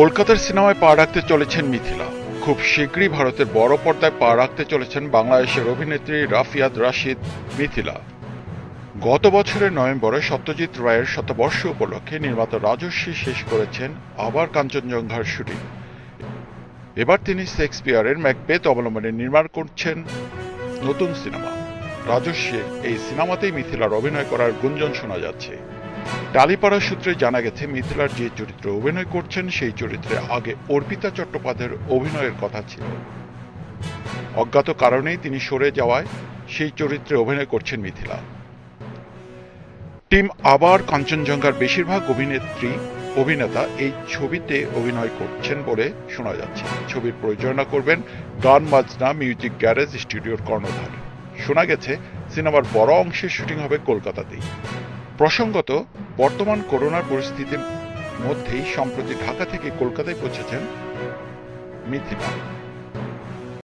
কলকাতার সিনেমায় পা রাখতে চলেছেন মিথিলা। খুব শীঘ্রই ভারতের বড় পর্দায় পা রাখতে চলেছেন বাংলাদেশের অভিনেত্রী রাফিয়াদ রাশিদ মিথিলা। গত বছরের নভেম্বরে সত্যজিৎ রায়ের শতবর্ষ উপলক্ষে নির্মাতা রাজস্বী শেষ করেছেন আবার কাঞ্চনজঙ্ঘার শুটিং। এবার তিনি শেক্সপিয়ারের ম্যাকবেথ অবলম্বনে নির্মাণ করছেন নতুন সিনেমা। রাজস্বীর এই সিনেমাতেই মিথিলার অভিনয় করার গুঞ্জন শোনা যাচ্ছে। টালিপাড়া সূত্রে জানা গেছে, মিথিলার যে চরিত্রে অভিনয় করছেন, সেই চরিত্রে আগে অর্পিতা চট্টোপাধ্যায়ের অভিনয়ের কথা ছিল। অজ্ঞাত কারণেই তিনি সরে যাওয়ায় সেই চরিত্রে অভিনয় করছেন মিথিলা। টিম আবার কাঞ্চনজঙ্ঘার বেশিরভাগ অভিনেত্রী, অভিনেতা এই ছবিতে অভিনয় করছেন বলে শোনা যাচ্ছে। ছবির প্রযোজনা করবেন গান, বাজনা, মিউজিক, গ্যারেজ, স্টুডিওর কর্ণধার। শোনা গেছে, সিনেমার বড় অংশের শুটিং হবে কলকাতাতেই। প্রসঙ্গত বর্তমান করোনার পরিস্থিতির মধ্যেই সম্প্রতি ঢাকা থেকে কলকাতায় পৌঁছেছেন মিথিলা